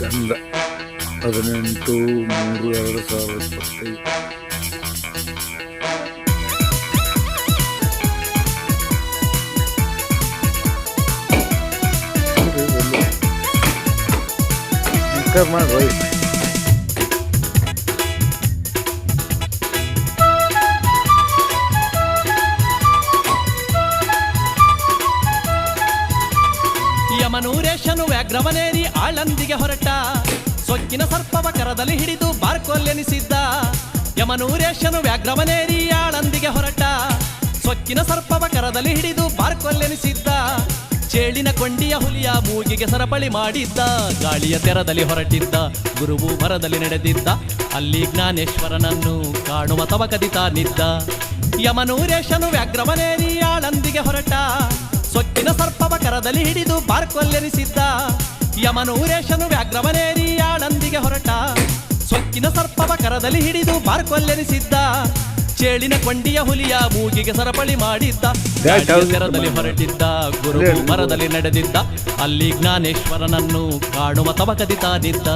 ಗಂಧ ಹದಿನೆಂಟು ಮೂರು ಎರಡು ಸಾವಿರದ ಇಪ್ಪತ್ತೈದು ನಮಸ್ಕಾರ ಮಾಡಿ ಯಮನೂರೇಶನು ವ್ಯಾಘ್ರವನೇರಿ ಆಳಂದಿಗೆ ಹೊರಟ. ಸೊಕ್ಕಿನ ಸರ್ಪವ ಕರದಲ್ಲಿ ಹಿಡಿದು ಬಾರ್ಕೊಲ್ಲೆನಿಸಿದ್ದ ಯಮನೂರೇಶನು ವ್ಯಾಘ್ರವನೇರಿ ಆಳಂದಿಗೆ ಹೊರಟ. ಸೊಕ್ಕಿನ ಸರ್ಪವ ಕರದಲ್ಲಿ ಹಿಡಿದು ಬಾರ್ಕೊಲ್ಲೆನಿಸಿದ್ದ ಚೇಳಿನ ಕೊಂಡಿಯ ಹುಲಿಯ ಮೂಗಿಗೆ ಸರಪಳಿ ಮಾಡಿದ್ದ. ಗಾಳಿಯ ತೆರದಲ್ಲಿ ಹೊರಟಿದ್ದ. ಗುರುವು ಭರದಲ್ಲಿ ನಡೆದಿದ್ದ. ಅಲ್ಲಿ ಜ್ಞಾನೇಶ್ವರನನ್ನು ಕಾಣುವ ತವಕದಿ ತಾನಿದ್ದ ಯಮನೂರೇಶನು ವ್ಯಾಘ್ರವನೇರಿ ಆಳಂದಿಗೆ ಹೊರಟ. ಸೊಕ್ಕಿನ ಕರದಲ್ಲಿ ಹಿಡಿದು ಬಾರ್ಕೊಲ್ಲೆರಿಸಿದ್ದ ಯಮನೂರೇಶನು ವ್ಯಾಘ್ರವನೇರಿ ಆಳಂದಿಗೆ ಹೊರಟ. ಸೊಕ್ಕಿನ ಸರ್ಪವ ಕರದಲ್ಲಿ ಹಿಡಿದು ಬಾರ್ಕೊಲ್ಲೆರಿಸಿದ್ದ ಚೇಳಿನ ಕೊಂಡಿಯ ಹುಲಿಯ ಮೂಗಿಗೆ ಸರಪಳಿ ಮಾಡಿದ್ದ. ಕರದಲ್ಲಿ ತೆರದಲ್ಲಿ ಹೊರಟಿದ್ದ. ಗುರು ಮರದಲ್ಲಿ ನಡೆದಿದ್ದ. ಅಲ್ಲಿ ಜ್ಞಾನೇಶ್ವರನನ್ನು ಕಾಣುವ ತವಕದಿ ತಾನಿದ್ದ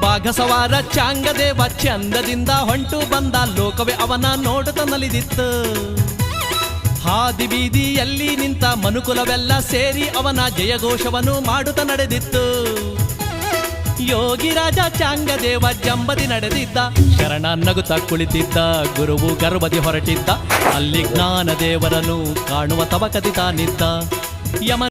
ಬಾಘಸವಾರ ಚಾಂಗದೇವ ಚಂದದಿಂದ ಹೊಂಟು ಬಂದ ಲೋಕವೇ ಅವನ ನೋಡುತ್ತ ನಲಿದಿತ್ತು. ಹಾದಿ ಬೀದಿಯಲ್ಲಿ ನಿಂತ ಮನುಕುಲವೆಲ್ಲ ಸೇರಿ ಅವನ ಜಯಘೋಷವನ್ನು ಮಾಡುತ್ತ ನಡೆದಿತ್ತು. ಯೋಗಿ ರಾಜ ಚಾಂಗದೇವ ಜಂಬದಿ ನಡೆದಿದ್ದ. ಶರಣ ನಗುತ್ತ ಕುಳಿತಿದ್ದ, ಗುರುವು ಗರ್ಭದಿ ಹೊರಟಿದ್ದ. ಅಲ್ಲಿ ಜ್ಞಾನ ದೇವರನು ಕಾಣುವ ತವಕದಿ ತಾನಿದ್ದ ಯಮ